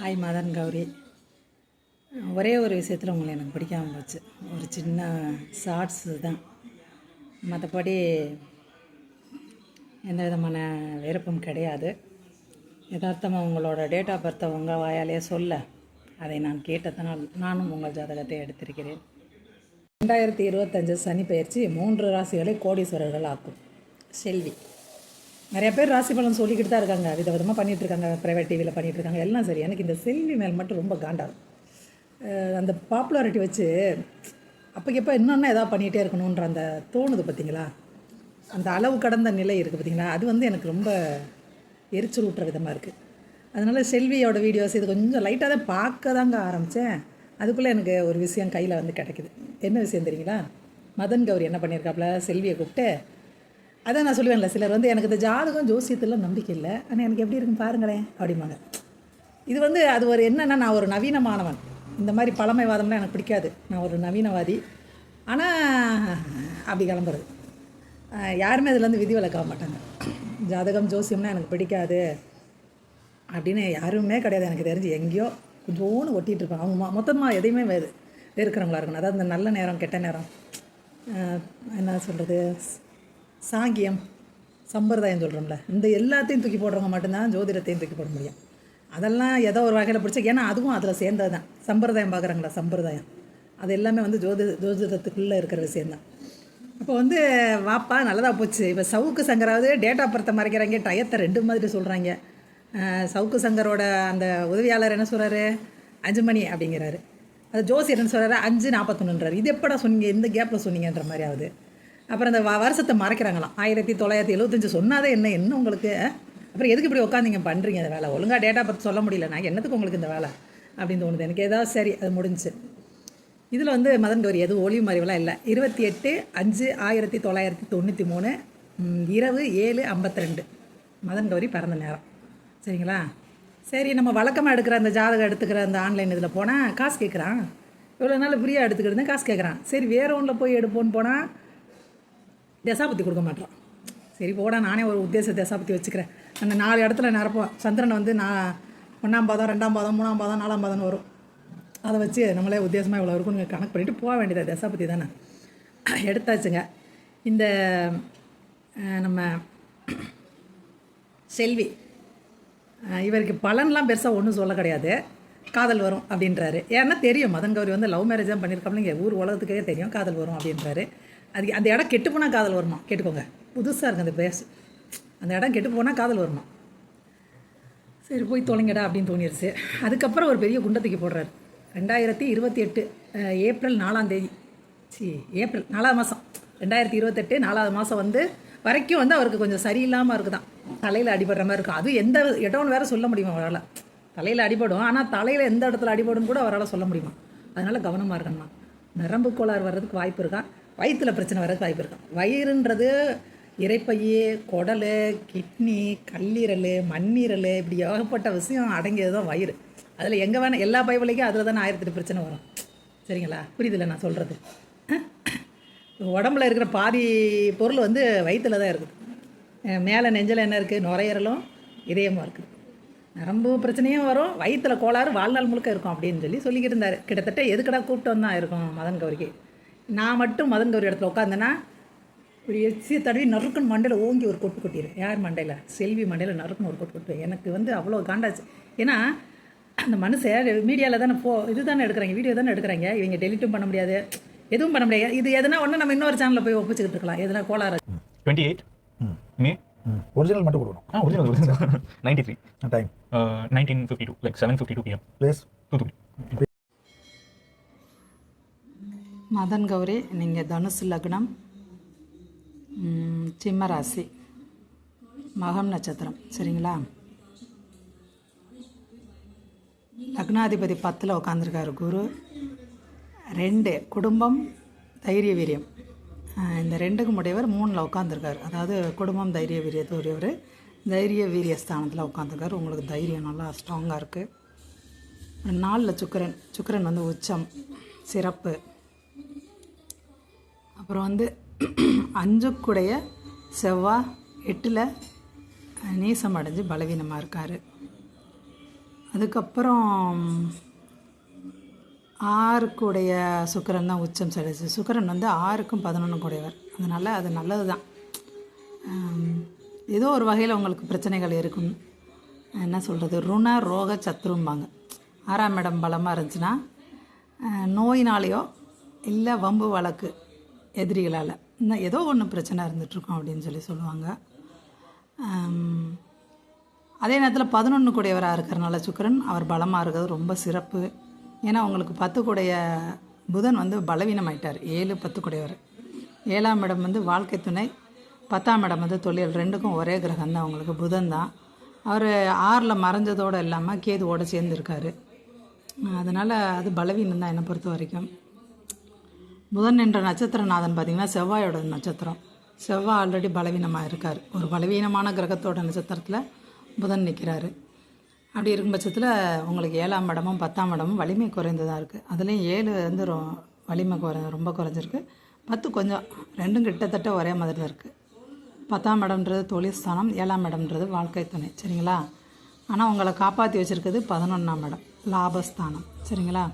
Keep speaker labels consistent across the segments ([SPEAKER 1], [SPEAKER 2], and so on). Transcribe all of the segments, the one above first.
[SPEAKER 1] Hi Madan Gowri ஒரே ஒரு விஷயத்தில் உங்களை எனக்கு பிடிக்காமல் போச்சு. ஒரு சின்ன ஷார்ட்ஸ் தான் மற்றபடி எந்த விதமான விருப்பம் கிடையாது. யதார்த்தமாக உங்களோட டேட் ஆஃப் பர்த்தை உங்கள் வாயாலே சொல்ல. அதை நான் கேட்டதனால் நானும் உங்கள் ஜாதகத்தை எடுத்திருக்கிறேன். ரெண்டாயிரத்தி இருபத்தஞ்சு சனி பயிற்சி மூன்று ராசிகளை கோடீஸ்வரர்கள் ஆக்கும். செல்வி. நிறைய பேர் ராசி பலன் சொல்லிக்கிட்டு தான் இருக்காங்க. விதவிதமாக பண்ணிகிட்டு இருக்காங்க. ப்ரைவேட் டிவியில் பண்ணிட்டு இருக்காங்க. எல்லாம் சரி. எனக்கு இந்த செல்வி மேல் மட்டும் ரொம்ப காண்டாகும். அந்த பாப்புலாரிட்டி வச்சு அப்போக்கப்போ என்னென்ன எதாவது பண்ணிகிட்டே இருக்கணுன்ற அந்த தோணுது பார்த்தீங்களா அந்த அளவு கடந்த நிலை இருக்குது பார்த்தீங்களா அது வந்து எனக்கு ரொம்ப எரிச்சல் ஊட்டுற விதமாக இருக்குது அதனால் செல்வியோட வீடியோஸ் இது கொஞ்சம் லைட்டாக தான் பார்க்க தாங்க ஆரம்பித்தேன் அதுக்குள்ளே எனக்கு ஒரு விஷயம் கையில் வந்து கிடைக்குது. என்ன விஷயம் தெரியுங்களா? மதன் கௌரி என்ன பண்ணியிருக்காப்புல செல்வியை கூப்பிட்டு அதான் நான் சொல்லுவேன்ல சிலர் வந்து எனக்கு இந்த ஜாதகம் ஜோசியத்தில் நம்பிக்கை இல்லை. ஆனால் எனக்கு எப்படி இருக்குன்னு பாருங்களேன் அப்படிம்பாங்க. இது வந்து அது ஒரு என்னன்னா நான் ஒரு நவீனமானவன். இந்த மாதிரி பழமைவாதம்லாம் எனக்கு பிடிக்காது. நான் ஒரு நவீனவாதி. ஆனால் அப்படி கிளம்புறது. யாருமே இதுலேருந்து வந்து விதி விலக்காக மாட்டாங்க. ஜாதகம் ஜோசியம்னா எனக்கு பிடிக்காது. அப்படின்னு யாருமே கிடையாது. எனக்கு தெரிஞ்சு எங்கேயோ கொஞ்சோன்னு ஒட்டிகிட்டு இருப்பாங்க. அவங்க மொத்தமாக எதையுமே வெறு வெறுக்கிறவங்களா இருக்கணும். அதாவது இந்த நல்ல நேரம் கெட்ட நேரம். என்ன சொல்கிறது சாங்கியம் சம்பிரதாயம் சொல்கிறோம்ல இந்த எல்லாத்தையும் தூக்கி போடுறவங்க மட்டும்தான் ஜோதிடத்தையும் தூக்கி போட முடியும். அதெல்லாம் ஏதோ ஒரு வகையில் பிடிச்சி ஏன்னா அதுவும் அதில் சேர்ந்தது தான் சம்பிரதாயம் பார்க்குறாங்களா சம்பிரதாயம். அது எல்லாமே வந்து ஜோதி ஜோதிடத்துக்குள்ளே இருக்கிற விஷயந்தான் அப்போ வந்து வாப்பா நல்லதாக போச்சு. இப்போ சவுக்கு சங்கராவது டேட் ஆஃப் பர்த்தை மறைக்கிறாங்க. டயத்தை ரெண்டு மாதிரி சொல்கிறாங்க சவுக்கு சங்கரோட அந்த உதவியாளர் என்ன சொல்கிறாரு அஞ்சு மணி அப்படிங்கிறாரு. அது ஜோசியர் என்ன சொல்கிறாரு அஞ்சு நாற்பத்தொன்னுன்றாரு இது எப்படா சொன்னீங்க? இந்த கேப்பில் சொன்னீங்கன்ற மாதிரி ஆகுது அப்புறம் அந்த வ- வருஷத்தை மறைக்கிறாங்களாம். ஆயிரத்தி தொள்ளாயிரத்தி எழுபத்தஞ்சு சொன்னாதே என்ன என்ன உங்களுக்கு? அப்புறம் எதுக்கு இப்படி உட்காந்தீங்க பண்ணுறீங்க அந்த வேலை. ஒழுங்காக டேட்டா பற்றி சொல்ல முடியல. நான் என்னத்துக்கு உங்களுக்கு இந்த வேலை? அப்படின்னு தோணுது. எனக்கு ஏதாவது சரி அது முடிஞ்சுச்சு இதில் வந்து மதன் கௌரி எதுவும் ஒளிவு மறைவெல்லாம் இல்லை. இருபத்தி எட்டு அஞ்சு ஆயிரத்தி தொள்ளாயிரத்தி தொண்ணூற்றி மூணு இரவு ஏழு ஐம்பத்தி ரெண்டு. மதன் கௌரி பிறந்த நேரம். சரிங்களா? சரி நம்ம வழக்கமாக எடுக்கிற அந்த ஜாதகம் எடுத்துக்கிற அந்த ஆன்லைன் இதில் போனால் காசு கேட்குறான் இவ்வளோ நாள் ஃப்ரீயாக எடுத்துக்கிட்டு காசு கேட்குறான் சரி வேறு ஒன்றில் போய் எடுப்போன்னு போனால் தசாபத்தி கொடுக்க மாட்டான் சரி போடா நானே ஒரு உத்தேச தசாபத்தி வச்சுக்கிறேன். அந்த நாலு இடத்துல நிரப்போம் சந்திரன் வந்து நான் ஒன்றாம் பாதம் ரெண்டாம் பாதம் மூணாம் பாதம் நாலாம் பாதம்னு வரும். அதை வச்சு நம்மளே உத்தேசமாக இவ்வளோ இருக்கும்னு கணக்கு பண்ணிவிட்டு போக வேண்டியது தசாபத்தி தானே? எடுத்தாச்சுங்க. இந்த நம்ம செல்வி இவருக்கு பலன்லாம் பெருசாக ஒன்றும் சொல்ல கிடையாது. காதல் வரும் அப்படின்றாரு. ஏன்னா தெரியும். மதன் கௌரி வந்து லவ் மேரேஜ் தான் பண்ணியிருக்காங்க இங்கே ஊர் உலகத்துக்கே தெரியும். காதல் வரும் அப்படின்றாரு. அது அந்த இடம் கெட்டு போனால் காதல் வருமா? கேட்டுக்கோங்க. புதுசாக இருக்குது அந்த பேஸ். அந்த இடம் கெட்டு போனால் காதல் வருமா? சரி போய் தொலைங்கடா அப்படின்னு தோணிருச்சு. அதுக்கப்புறம் ஒரு பெரிய குண்டத்துக்கு போடுறாரு. ரெண்டாயிரத்தி இருபத்தி எட்டு ஏப்ரல் நாலாம் தேதி. சி ஏப்ரல் நாலாவது மாதம் ரெண்டாயிரத்தி இருபத்தெட்டு நாலாவது மாதம் வந்து வரைக்கும் வந்து அவருக்கு கொஞ்சம் சரியில்லாமல் இருக்குதான். தலையில் அடிபடுற மாதிரி இருக்கும். அது எந்த இடம்னு வேற சொல்ல முடியுமா அவரால்? தலையில் அடிபடும். ஆனால் தலையில் எந்த இடத்துல அடிபடும் கூட அவரால் சொல்ல முடியுமா? அதனால் கவனமாக இருக்கணுமா? நரம்பு கோளாறு வர்றதுக்கு வாய்ப்பு இருக்கா? வயிற்றில் பிரச்சனை வர வாய்ப்பு இருக்கும் வயிறுன்றது இறைப்பையே குடல் கிட்னி கல்லீரல் மண்ணீரல் இப்படி ஏகப்பட்ட விஷயம் அடங்கியது தான் வயிறு. அதில் எங்கே வேணால் எல்லா பைபிளைக்கும் அதில் தானே ஆயிரத்தெட்டு பிரச்சனை வரும். சரிங்களா? புரியுதில்ல நான் சொல்கிறது உடம்புல இருக்கிற பாதி பொருள் வந்து வயிற்றில் தான் இருக்குது. மேலே நெஞ்சில் என்ன இருக்குது நுரையீரலும் இதயமும் இருக்குது. நரம்பு பிரச்சனையும் வரும். வயிற்றில் கோளாறு வாழ்நாள் முழுக்க இருக்கும் அப்படின்னு சொல்லி சொல்லிக்கிட்டு இருந்தார். கிட்டத்தட்ட எதுக்கடா கூப்பிட்டு தான் இருக்கும் மதன் கௌரிக்கு? நான் மட்டும் மதன் கௌரி இடத்துல உட்காந்தேன்னா ஒரு எச்சியை தடவி நறுக்குன்னு மண்டையில் ஓங்கி ஒரு கொட்டு கொட்டிடுவேன் யார் மண்டையில்? செல்வி மண்டையில் நறுக்குன்னு ஒரு கொட்டு கொட்டுவேன். எனக்கு வந்து அவ்வளோ காண்டாச்சு. ஏன்னா அந்த மனுஷன் மீடியாவில் தானே போ இது தானே எடுக்கிறாங்க வீடியோ தானே எடுக்கிறாங்க. இவங்க டெலிட்டும் பண்ண முடியாது. எதுவும் பண்ண முடியாது. இது எதுனா ஒன்று நம்ம இன்னொரு சேனலில் போய் ஒப்பிச்சுக்கிட்டு இருக்கலாம். எதுனா கோளாறு.
[SPEAKER 2] டுவெண்ட்டி எயிட் மே.
[SPEAKER 3] ஒரிஜினல் மட்டும் கொடுக்கணும்.
[SPEAKER 2] ஆ original original ninety three
[SPEAKER 3] time
[SPEAKER 2] nineteen fifty two like seven fifty two PM
[SPEAKER 3] place
[SPEAKER 2] Thoothukudi
[SPEAKER 1] Madan Gowri நீங்கள் தனுசு லக்னம் சிம்மராசி மகம் நட்சத்திரம் சரிங்களா? லக்னாதிபதி பத்தில் உட்காந்துருக்காரு குரு. ரெண்டு குடும்பம் தைரிய வீரியம். இந்த ரெண்டுக்கும் முடியவர் மூணில் உட்காந்துருக்காரு அதாவது குடும்பம் தைரிய வீரியத்தை உடையவர் தைரிய வீரிய ஸ்தானத்தில் உட்காந்துருக்காரு உங்களுக்கு தைரியம் நல்லா ஸ்ட்ராங்காக இருக்குது நாலில் சுக்கரன் சுக்கரன் வந்து உச்சம் சிறப்பு. அப்புறம் வந்து அஞ்சுக்குடைய செவ்வாய் எட்டில் நீசம் அடைஞ்சு பலவீனமாக இருக்கார். அதுக்கப்புறம் ஆறுக்குடைய சுக்கரன் தான் உச்சம் செலுச்சு சுக்கரன் வந்து ஆறுக்கும் பதினொன்று கூடையவர். அதனால் அது நல்லது தான் ஏதோ ஒரு வகையில் உங்களுக்கு பிரச்சனைகள் இருக்கும். என்ன சொல்கிறது ருண ரோக சத்ரும்பாங்க. ஆறாம் இடம் பலமாக இருந்துச்சுன்னா நோயினாலேயோ இல்லை வம்பு வழக்கு எதிரிகளால். இன்னும் ஏதோ ஒன்று பிரச்சனை இருந்துகிட்ருக்கோம் அப்படின்னு சொல்லி சொல்லுவாங்க. அதே நேரத்தில் பதினொன்று கூடையவராக இருக்கிறனால சுக்கரன் அவர் பலமாக இருக்கிறது ரொம்ப சிறப்பு. ஏன்னா அவங்களுக்கு பத்து கூடைய புதன் வந்து பலவீனமாயிட்டார். ஏழு பத்து கூடையவர். ஏழாம் இடம் வந்து வாழ்க்கை துணை பத்தாம் இடம் வந்து தொழில். ரெண்டுக்கும் ஒரே கிரகம் தான் அவங்களுக்கு. புதன் தான். அவர் ஆறில் மறைஞ்சதோடு இல்லாமல் கேதுவோடு சேர்ந்துருக்காரு. அதனால் அது பலவீனம் தான் என்னை பொறுத்த வரைக்கும். புதன் என்ற நட்சத்திரநாதன் பார்த்திங்கன்னா செவ்வாயோட நட்சத்திரம். செவ்வாய் ஆல்ரெடி பலவீனமாக இருக்கார். ஒரு பலவீனமான கிரகத்தோட நட்சத்திரத்தில் புதன் நிற்கிறாரு அப்படி இருக்கும் பட்சத்தில் உங்களுக்கு ஏழாம் இடமும் பத்தாம் இடமும் வலிமை குறைந்ததாக இருக்குது அதுலேயும் ஏழு வந்து ரொ வலிமை குறை ரொம்ப குறைஞ்சிருக்கு. பத்து கொஞ்சம் ரெண்டும் கிட்டத்தட்ட ஒரே மாதிரி தான் இருக்குது பத்தாம் இடம்ன்றது தொழில் ஸ்தானம் ஏழாம் இடம்ன்றது வாழ்க்கை துணை. சரிங்களா? ஆனால் உங்களை காப்பாற்றி வச்சுருக்கிறது பதினொன்றாம் இடம் லாபஸ்தானம். சரிங்களா?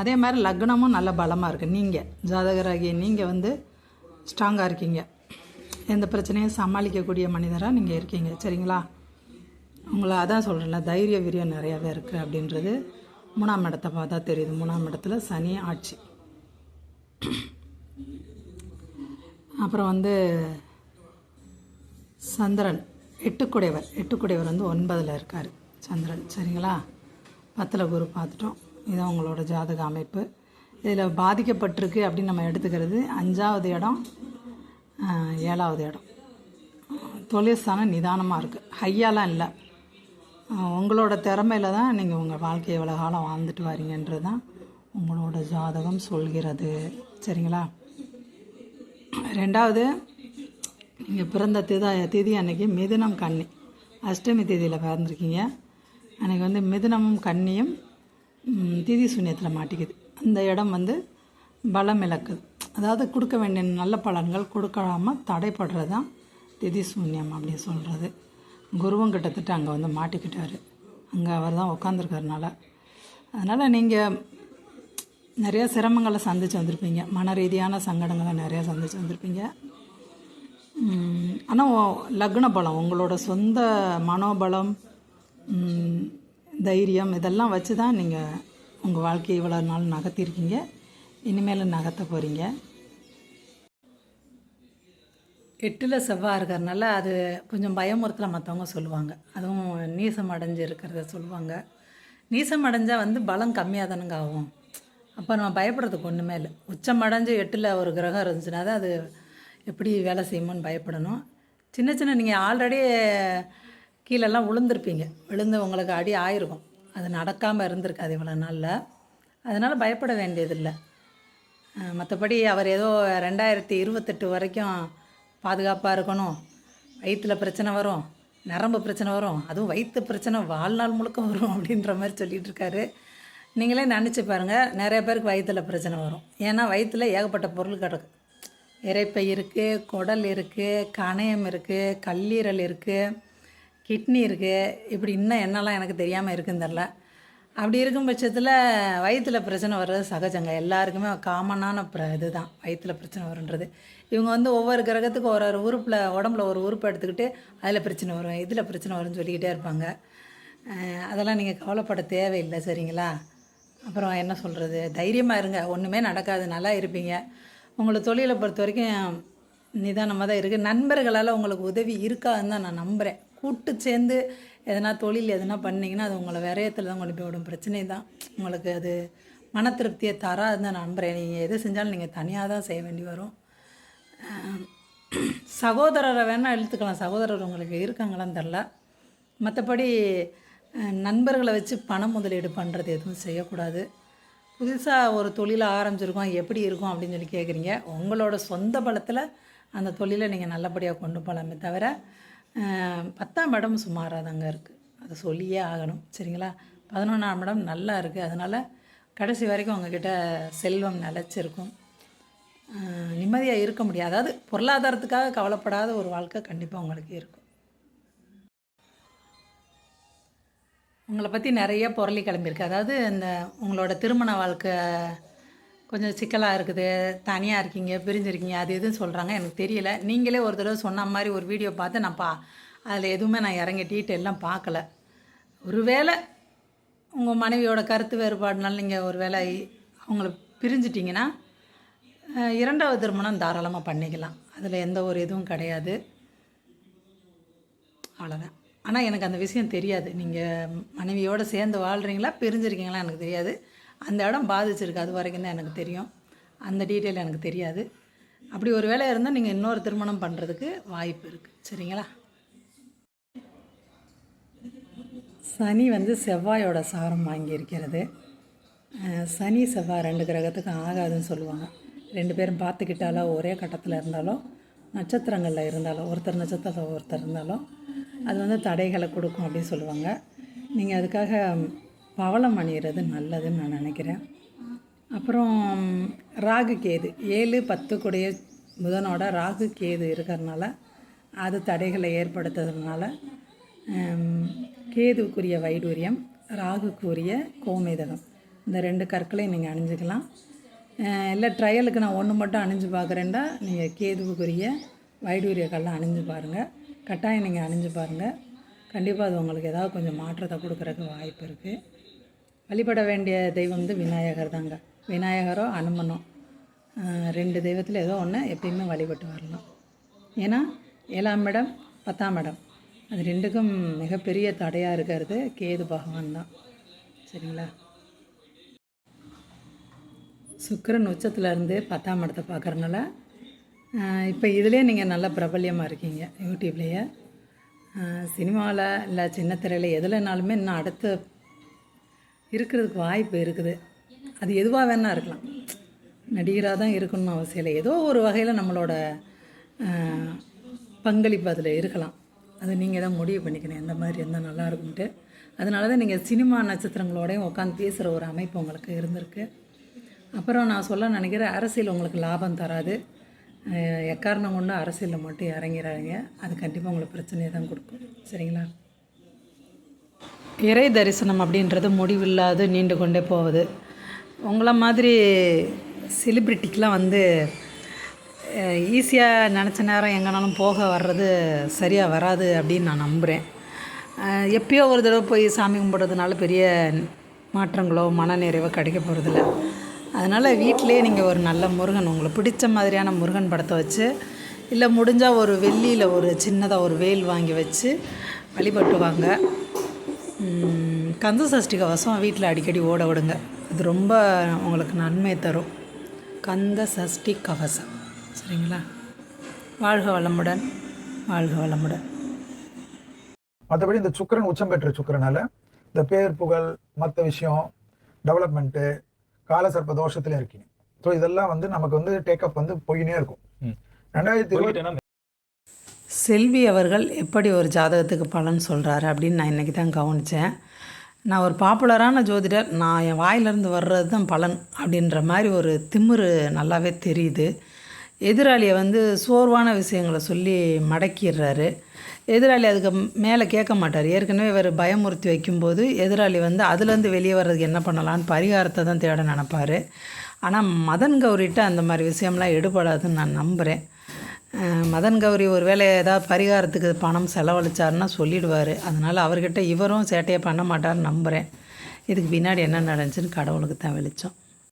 [SPEAKER 1] அதே மாதிரி லக்னமும் நல்ல பலமாக இருக்குது நீங்கள் ஜாதகராகிய நீங்கள் வந்து ஸ்ட்ராங்காக இருக்கீங்க. எந்த பிரச்சனையும் சமாளிக்கக்கூடிய மனிதராக நீங்கள் இருக்கீங்க. சரிங்களா? உங்களை அதான் சொல்கிறேன்ல தைரிய வீரியம் நிறையாவே இருக்குது அப்படின்றது மூணாம் இடத்தை பார்த்தா தெரியுது. மூணாம் இடத்துல சனி ஆட்சி. அப்புறம் வந்து சந்திரன் எட்டுக்குடையவர். எட்டுக்குடையவர் வந்து ஒன்பதில் இருக்கார் சந்திரன். சரிங்களா? பத்தில் குரு பார்த்துட்டோம். இதுதான் உங்களோட ஜாதக அமைப்பு. இதில் பாதிக்கப்பட்டிருக்கு அப்படின்னு நம்ம எடுத்துக்கிறது அஞ்சாவது இடம் ஏழாவது இடம். தொழில் நிதானமாக இருக்குது ஹையாலாம் இல்லை. உங்களோட திறமையில தான் நீங்கள் உங்கள் வாழ்க்கையை எவ்வளோ காலம் வாழ்ந்துட்டு வரீங்கன்றது தான் உங்களோட ஜாதகம் சொல்கிறது. சரிங்களா? ரெண்டாவது நீங்கள் பிறந்த திதா திதி அன்னைக்கு மிதுனம் கன்னி. அஷ்டமி தேதியில் பிறந்திருக்கீங்க. அன்றைக்கி வந்து மிதுனமும் கன்னியும் திதி சூன்யத்தில் மாட்டிக்குது. அந்த இடம் வந்து பலம் இழக்குது அதாவது கொடுக்க வேண்டிய நல்ல பலன்கள் கொடுக்காம தடைப்படுறது தான் திதி சூன்யம் அப்படின்னு சொல்கிறது குருவும் கிட்டத்தட்ட அங்கே வந்து மாட்டிக்கிட்டார். அங்கே அவர் தான் உட்காந்துருக்கறனால அதனால் நீங்கள் நிறையா சிரமங்களை சந்தித்து வந்திருப்பீங்க. மன ரீதியான சங்கடங்களை நிறையா சந்தித்து வந்திருப்பீங்க. ஆனால் லக்ன பலம் உங்களோட சொந்த மனோபலம் தைரியம் இதெல்லாம் வச்சு தான் நீங்கள் உங்கள் வாழ்க்கையை இவ்வளோ நாள் நகர்த்திருக்கீங்க. இனிமேல் நகர்த்த போகிறீங்க எட்டில் செவ்வாய் இருக்கிறதுனால அது கொஞ்சம் பயமுறுத்தல மற்றவங்க சொல்லுவாங்க. அதுவும் நீசம் அடைஞ்சு இருக்கிறத சொல்லுவாங்க. நீசம் அடைஞ்சால் வந்து பலம் கம்மியாக தானுங்க ஆகும். அப்போ நம்ம பயப்படுறதுக்கு ஒன்றுமே இல்லை. உச்சம் அடைஞ்சு எட்டில் ஒரு கிரகம் இருந்துச்சுன்னா தான் அது எப்படி வேலை செய்யுமோன்னு பயப்படணும். சின்ன சின்ன நீங்கள் ஆல்ரெடி கீழெல்லாம் விழுந்திருப்பீங்க விழுந்து உங்களுக்கு அடி ஆயிருக்கும். அது நடக்காமல் இருந்திருக்காது இவ்வளோ நாளில். அதனால் பயப்பட வேண்டியதில்லை. மற்றபடி அவர் ஏதோ ரெண்டாயிரத்தி இருபத்தெட்டு வரைக்கும் பாதுகாப்பாக இருக்கணும். வயிற்றில் பிரச்சனை வரும். நரம்பு பிரச்சனை வரும். அதுவும் வயிற்று பிரச்சனை வாழ்நாள் முழுக்க வரும் அப்படின்ற மாதிரி சொல்லிகிட்டு இருக்காரு. நீங்களே நினச்சி பாருங்கள் நிறைய பேருக்கு வயிற்றில் பிரச்சனை வரும். ஏன்னா வயிற்றில் ஏகப்பட்ட பொருள் கிடக்கு. இறைப்பை இருக்குது குடல் இருக்குது கணையம் இருக்குது கல்லீரல் இருக்குது கிட்னி இருக்குது இப்படி இன்னும் என்னெல்லாம் எனக்கு தெரியாமல் இருக்குன்னு தெரில அப்படி இருக்கும் பட்சத்தில் வயிற்றில் பிரச்சனை வர்றது சகஜங்க. எல்லாருக்குமே காமனான பிர இதுதான். வயிற்றில் பிரச்சனை வருன்றது. இவங்க வந்து ஒவ்வொரு கிரகத்துக்கும் ஒரு ஒரு உறுப்பில் உடம்புல ஒரு உறுப்பை எடுத்துக்கிட்டு அதில் பிரச்சனை வரும். இதில் பிரச்சனை வரும்னு சொல்லிக்கிட்டே இருப்பாங்க. அதெல்லாம் நீங்கள் கவலைப்பட தேவையில்லை சரிங்களா? அப்புறம் என்ன சொல்கிறது தைரியமாக இருங்க. ஒன்றுமே நடக்காது. நல்லா இருப்பீங்க. உங்களை தொழிலை பொறுத்த வரைக்கும் நிதானமாக தான் இருக்குது நண்பர்களால் உங்களுக்கு உதவி இருக்காதுன்னு தான் நான் நம்புகிறேன் கூட்டு சேர்ந்து எதனா தொழில் எதனா பண்ணிங்கன்னா அது உங்களை விரயத்தில் தான் கொண்டு போய் விடும். பிரச்சனை தான். உங்களுக்கு அது மன திருப்தியை தராதுன்னு நான் நம்புகிறேன் நீங்கள் எது செஞ்சாலும் நீங்கள் தனியாக தான் செய்ய வேண்டி வரும். சகோதரரை வேணால் இழுத்துக்கலாம். சகோதரர் உங்களுக்கு இருக்காங்களான்னு தெரில மற்றபடி நண்பர்களை வச்சு பண முதலீடு பண்ணுறது எதுவும் செய்யக்கூடாது. புதுசாக ஒரு தொழிலை ஆரம்பிச்சிருக்கோம். எப்படி இருக்கும் அப்படின்னு சொல்லி கேட்குறீங்க உங்களோட சொந்த பலத்தில் அந்த தொழிலை நீங்கள் நல்லபடியாக கொண்டு போகலாமே தவிர பத்தாம் இடம் சுமாராக தாங்க இருக்குது அதை சொல்லியே ஆகணும். சரிங்களா? பதினொன்றாம் இடம் நல்லா இருக்குது அதனால் கடைசி வரைக்கும் உங்ககிட்ட செல்வம் நிலச்சிருக்கும். நிம்மதியாக இருக்க முடியாது. அதாவது பொருளாதாரத்துக்காக கவலைப்படாத ஒரு வாழ்க்கை கண்டிப்பாக உங்களுக்கு இருக்கும். உங்களை பற்றி நிறைய பொருளி கிளம்பியிருக்கு. அதாவது இந்த உங்களோட திருமண வாழ்க்கை கொஞ்சம் சிக்கலாக இருக்குது தனியாக இருக்கீங்க பிரிஞ்சிருக்கீங்க அது எதுவும் சொல்கிறாங்க எனக்கு தெரியல. நீங்களே ஒரு தடவை சொன்ன மாதிரி ஒரு வீடியோ பார்த்து நான் பா அதில் எதுவுமே நான் இறங்கி டீட்டெயிலாம் பார்க்கல. ஒருவேளை உங்கள் மனைவியோட கருத்து வேறுபாடுனால நீங்கள் ஒரு வேளை அவங்கள பிரிஞ்சிட்டிங்கன்னா இரண்டாவது திருமணம் தாராளமாக பண்ணிக்கலாம். அதில் எந்த ஒரு இதுவும் கிடையாது. அவ்வளோதான் ஆனால் எனக்கு அந்த விஷயம் தெரியாது. நீங்கள் மனைவியோடு சேர்ந்து வாழ்கிறீங்களா பிரிஞ்சிருக்கீங்களா எனக்கு தெரியாது. அந்த இடம் பாதிச்சிருக்கு. அது வரைக்கும் தான் எனக்கு தெரியும். அந்த டீட்டெயில் எனக்கு தெரியாது. அப்படி ஒரு வேலை இருந்தால் நீங்கள் இன்னொரு திருமணம் பண்ணுறதுக்கு வாய்ப்பு இருக்குது சரிங்களா? சனி வந்து செவ்வாயோட சாரம் வாங்கியிருக்கிறது. சனி செவ்வாய் ரெண்டு கிரகத்துக்கும் ஆகாதுன்னு சொல்லுவாங்க. ரெண்டு பேரும் பார்த்துக்கிட்டாலோ ஒரே கட்டத்தில் இருந்தாலும் நட்சத்திரங்களில் இருந்தாலும் ஒருத்தர் நட்சத்திரத்தில் ஒருத்தர் இருந்தாலும் அது வந்து தடைகளை கொடுக்கும் அப்படின்னு சொல்லுவாங்க. நீங்கள் அதுக்காக பவளம் அணிகிறது நல்லதுன்னு நான் நினைக்கிறேன். அப்புறம் ராகு கேது. ஏழு பத்து கூடிய புதனோட ராகு கேது இருக்கிறதுனால அது தடைகளை ஏற்படுத்துறதுனால கேதுக்குரிய வைடூரியம் ராகுக்குரிய கோமேதகம். இந்த ரெண்டு கற்களையும் நீங்கள் அணிஞ்சுக்கலாம். இல்லை ட்ரையலுக்கு நான் ஒன்று மட்டும் அணிஞ்சு பார்க்குறேன்டா நீங்கள் கேதுவுக்குரிய வைடூரிய கல்லை அணிஞ்சு பாருங்கள் கட்டாயம் நீங்கள் அணிஞ்சு பாருங்கள் கண்டிப்பாக அது உங்களுக்கு ஏதாவது கொஞ்சம் மாற்றத்தை கொடுக்குறதுக்கு வாய்ப்பு இருக்குது வழிபட வேண்டிய தெய்வம் வந்து விநாயகர் தாங்க. விநாயகரோ அனுமனோ. ரெண்டு தெய்வத்தில் ஏதோ ஒன்று எப்பயுமே வழிபட்டு வரலாம் ஏன்னா ஏழாம் இடம் பத்தாம் இடம். அது ரெண்டுக்கும் மிகப்பெரிய தடையாக இருக்கிறது கேது பகவான் தான். சரிங்களா? சுக்கரன் உச்சத்துலேருந்து பத்தாம் இடத்தை பார்க்குறனால இப்போ இதுலேயே நீங்கள் நல்ல பிரபல்யமாக இருக்கீங்க யூடியூப்லேயே. சினிமாவில் இல்லை சின்ன திரையில் எதுலனாலுமே இன்னும் அடுத்த இருக்கிறதுக்கு வாய்ப்பு இருக்குது. அது எதுவாக வேணால் இருக்கலாம். நடிகராக தான் இருக்கணும்னு அவசியம் இல்லை. ஏதோ ஒரு வகையில் நம்மளோட பங்களிப்பு அதில் இருக்கலாம். அது நீங்கள் தான் முடிவு பண்ணிக்கணும். எந்த மாதிரி இருந்தால் நல்லா இருக்கும்ட்டு அதனால தான் நீங்கள் சினிமா நட்சத்திரங்களோடையும் உட்காந்து பேசுகிற ஒரு அமைப்பு உங்களுக்கு இருந்திருக்கு. அப்புறம் நான் சொல்ல நினைக்கிறேன் அரசியல் உங்களுக்கு லாபம் தராது. எக்காரணம் கொண்டு அரசியலில் மட்டும் இறங்கிறாங்க அது கண்டிப்பாக உங்களுக்கு பிரச்சனையை தான் கொடுக்கும். சரிங்களா? இறை தரிசனம் அப்படின்றது முடிவில்லாது நீண்டு கொண்டே போகுது. உங்களை மாதிரி செலிப்ரிட்டிக்கெலாம் வந்து ஈஸியாக நினச்ச நேரம் எங்கேனாலும் போக வர்றது சரியாக வராது அப்படின்னு நான் நம்புகிறேன் எப்பயோ ஒரு தடவை போய் சாமி கும்பிட்றதுனால பெரிய மாற்றங்களோ மனநிறைவோ கிடைக்க போகிறதில்ல அதனால் வீட்டிலே நீங்கள் ஒரு நல்ல முருகன் உங்களுக்கு பிடிச்ச மாதிரியான முருகன் படத்தை வச்சு இல்லை முடிஞ்சால் ஒரு வெள்ளியில் ஒரு சின்னதாக ஒரு வேல் வாங்கி வச்சு வழிபட்டுவாங்க. கந்த சஷ்டி கவசம் வீட்டில் அடிக்கடி ஓட விடுங்க அது ரொம்ப உங்களுக்கு நன்மை தரும். கந்த சஷ்டி கவசம் சரிங்களா? வாழ்க வளமுடன் வாழ்க வளமுடன்.
[SPEAKER 3] மற்றபடி இந்த சுக்கிரன் உச்சம் பெற்ற சுக்கிரனால இந்த பேர் புகழ் மற்ற விஷயம் டெவலப்மெண்ட்டு காலசர்ப்ப தோஷத்துல இருக்கீங்க. ஸோ இதெல்லாம் வந்து நமக்கு வந்து டேக்கப் வந்து போயினே இருக்கும்.
[SPEAKER 2] ம்.
[SPEAKER 3] ரெண்டாயிரத்தி இருபத்தி
[SPEAKER 1] செல்வி அவர்கள் எப்படி ஒரு ஜாதகத்துக்கு பலன் சொல்கிறாரு அப்படின்னு நான் இன்றைக்கி தான் கவனித்தேன் நான் ஒரு பாப்புலரான ஜோதிடர் நான் என் வாயிலிருந்து வர்றது தான் பலன் அப்படின்ற மாதிரி ஒரு திமிரு நல்லாவே தெரியுது. எதிராளியை வந்து சோர்வான விஷயங்களை சொல்லி மடக்கிடுறாரு. எதிராளி அதுக்கு மேலே கேட்க மாட்டார். ஏற்கனவே இவர் பயமுறுத்தி வைக்கும்போது எதிராளி வந்து அதுலேருந்து வெளியே வர்றதுக்கு என்ன பண்ணலான்னு பரிகாரத்தை தான் தேட நினப்பார். ஆனால் மதன் கௌரிட்ட அந்த மாதிரி விஷயம்லாம் எடுபடாதுன்னு நான் நம்புகிறேன் மதன் கௌரி ஒரு வேலை ஏதாவது பரிகாரத்துக்கு பணம் செலவழிச்சாருன்னா சொல்லிடுவார். அதனால் அவர்கிட்ட இவரும் சேட்டையை பண்ண மாட்டார்னு நம்புகிறேன் இதுக்கு பின்னாடி என்ன நடந்துச்சுன்னு கடவுளுக்கு தான் வெளிச்சம்.